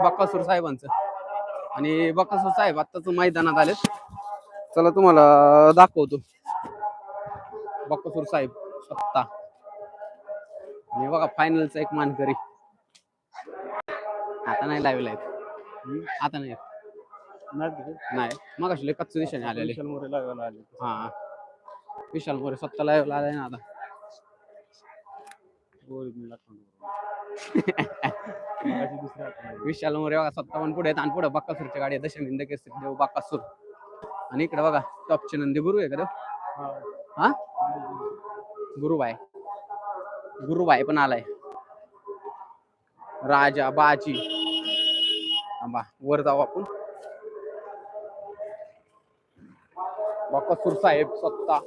बक्कासूर साहेबांचं. आणि बक्कासूर साहेब आत्ताच मैदानात आलेत. चला तुम्हाला दाखवतो. बक्कासूर साहेब स्वतः आणि बघा फायनलचा एक मानकरी. आता नाही लावला आता नाही. नाही मग असले कच्च दिशेने आलेले. हा. विशाल मोरे स्वतः लाईव्ह आलाय ना आता. विशाल मोरे बघा सत्तावन्न पण पुढे आहेत आणि पुढे बक्कासूरच्या गाडी आहे. दशमिंद केसरी देव बक्कासूर आणि इकडे बघा टॉपचे नंदी गुरु आहे का देव हा? गुरुबाई. गुरुबाई पण आलाय. राजा बाजी. आंबा वर जाऊ आपण. बक्कासूर साहेब सत्ता.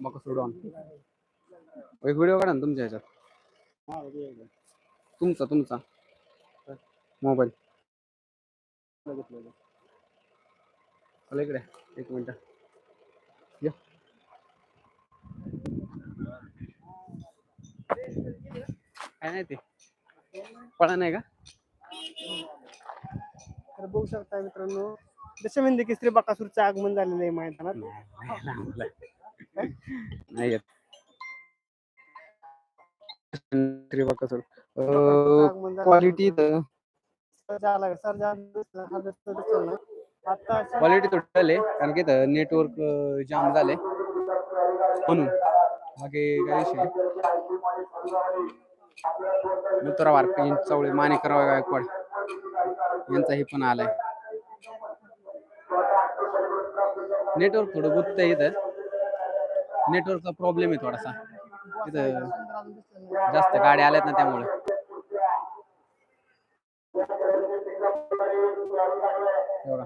बक्कासूर डॉन एक व्हिडिओ काढा ना तुमच्या ह्याच्यात. तुमचा तुमचा. मोबाईल. चला इकडे एक मिनिट. या. काय नाही ते. पळा नाही का? तर बघू शकता मित्रांनो दशमिंद केसरी बकासूरचं आगमन झालेलं आहे मैदानात. नाही येत. क्वालिटी क्वालिटी तुटले कारण की नेटवर्क जाम झाले. म्हणून बाकी काय विषय नुतरा वारपी चवळे माणिकराव गायकवाड यांचा हे पण आलाय. नेटवर्क थोडं गुत्त आहे इथं. नेटवर्कचा प्रॉब्लेम आहे थोडासा. तिथं जास्त गाड्या आल्यात ना त्यामुळे. चॅट बघा.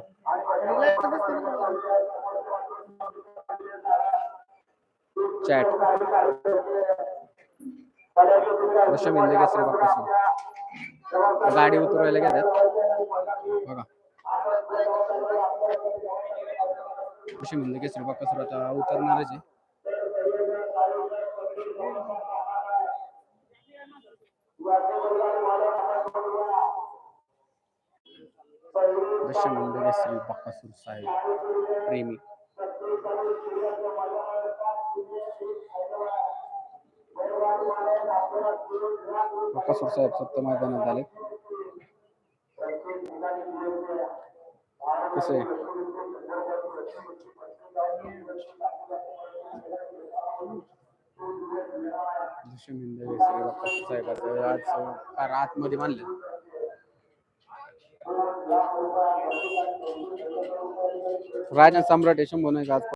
चॅट दशमिंद केसरी बापासून गाडी उतरवायला घेतात बघा. दशमिंद केसरी बापासून आता उतरणारच आहे. दशमंदिर श्री बकासूर साहेब प्रेमी. बकासूर साहेब सत्य मैदानात आले कसं आहे दशमिंद केसरी साहेबाचं आज कार आतमध्ये मानलं? राजन सम्राट हे शंभू नाही आज